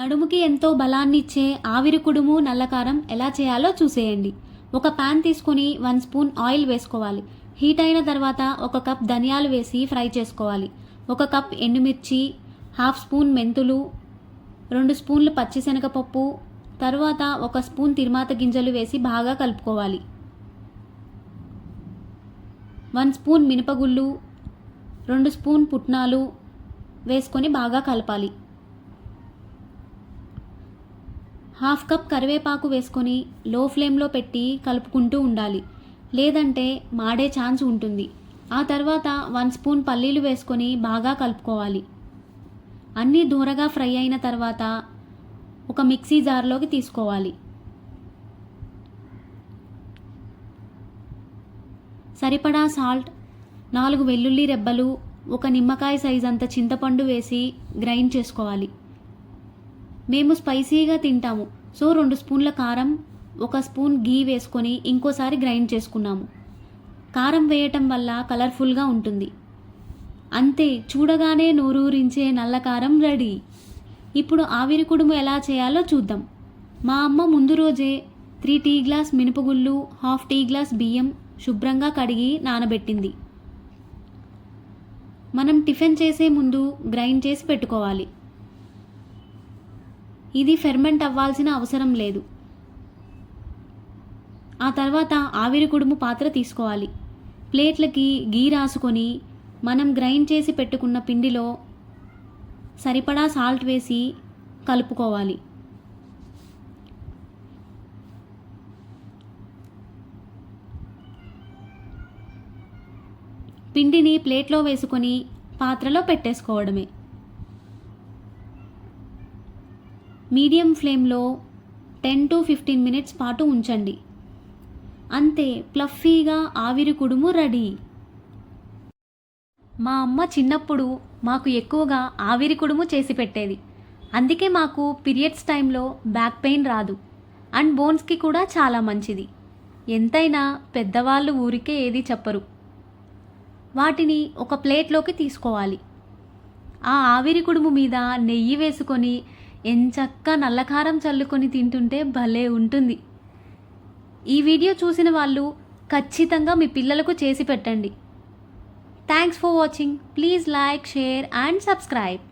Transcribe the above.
నడుముకి ఎంతో బలాన్ని ఇచ్చే ఆవిరి కుడుము నల్లకారం ఎలా చేయాలో చూసేయండి. ఒక పాన్ తీసుకొని వన్ స్పూన్ ఆయిల్ వేసుకోవాలి. హీట్ అయిన తర్వాత ఒక కప్ ధనియాలు వేసి ఫ్రై చేసుకోవాలి. ఒక కప్ ఎండుమిర్చి హాఫ్ స్పూన్ మెంతులు రెండు స్పూన్లు పచ్చిశనగపప్పు తర్వాత ఒక స్పూన్ తిరుమాత గింజలు వేసి బాగా కలుపుకోవాలి. వన్ స్పూన్ మినపగుళ్ళు రెండు స్పూన్ పుట్నాలు వేసుకొని బాగా కలపాలి. హాఫ్ కప్ కరివేపాకు వేసుకొని లో ఫ్లేమ్లో పెట్టి కలుపుకుంటూ ఉండాలి. లేదంటే మాడే ఛాన్స్ ఉంటుంది. ఆ తర్వాత వన్ స్పూన్ పల్లీలు వేసుకొని బాగా కలుపుకోవాలి. అన్నీ దూరగా ఫ్రై అయిన తర్వాత ఒక మిక్సీ జార్లోకి తీసుకోవాలి. సరిపడా సాల్ట్ నాలుగు వెల్లుల్లి రెబ్బలు ఒక నిమ్మకాయ సైజ్ అంత చింతపండు వేసి గ్రైండ్ చేసుకోవాలి. మేము స్పైసీగా తింటాము. సో రెండు స్పూన్ల కారం ఒక స్పూన్ గీ వేసుకొని ఇంకోసారి గ్రైండ్ చేసుకున్నాము. కారం వేయటం వల్ల కలర్ఫుల్గా ఉంటుంది. అంతే చూడగానే నోరూరించే నల్ల కారం రెడీ. ఇప్పుడు ఆవిరి కుడుము ఎలా చేయాలో చూద్దాం. మా అమ్మ ముందు రోజే త్రీ టీ గ్లాస్ మినపగుళ్ళు హాఫ్ టీ గ్లాస్ బియ్యం శుభ్రంగా కడిగి నానబెట్టింది. మనం టిఫిన్ చేసే ముందు గ్రైండ్ చేసి పెట్టుకోవాలి. ఇది ఫెర్మెంట్ అవ్వాల్సిన అవసరం లేదు. ఆ తర్వాత ఆవిరి కుడుము పాత్ర తీసుకోవాలి. ప్లేట్లకి గీ రాసుకొని మనం గ్రైండ్ చేసి పెట్టుకున్న పిండిలో సరిపడా సాల్ట్ వేసి కలుపుకోవాలి. పిండిని ప్లేట్లో వేసుకొని పాత్రలో పెట్టేసుకోవడమే. మీడియం ఫ్లేమ్లో టెన్ టు ఫిఫ్టీన్ మినిట్స్ పాటు ఉంచండి. అంతే ప్లఫీగా ఆవిరి కుడుము రెడీ. మా అమ్మ చిన్నప్పుడు మాకు ఎక్కువగా ఆవిరి కుడుము చేసి పెట్టేది. అందుకే మాకు పీరియడ్స్ టైంలో బ్యాక్ పెయిన్ రాదు. అండ్ బోన్స్కి కూడా చాలా మంచిది. ఎంతైనా పెద్దవాళ్ళు ఊరికే ఏది చెప్పరు. వాటిని ఒక ప్లేట్లోకి తీసుకోవాలి. ఆ ఆవిరి కుడుము మీద నెయ్యి వేసుకొని ఎంచక్క నల్లకారం చల్లుకొని తింటుంటే భలే ఉంటుంది. ఈ వీడియో చూసిన వాళ్ళు ఖచ్చితంగా మీ పిల్లలకు చేసి పెట్టండి. Thanks for watching please like share and subscribe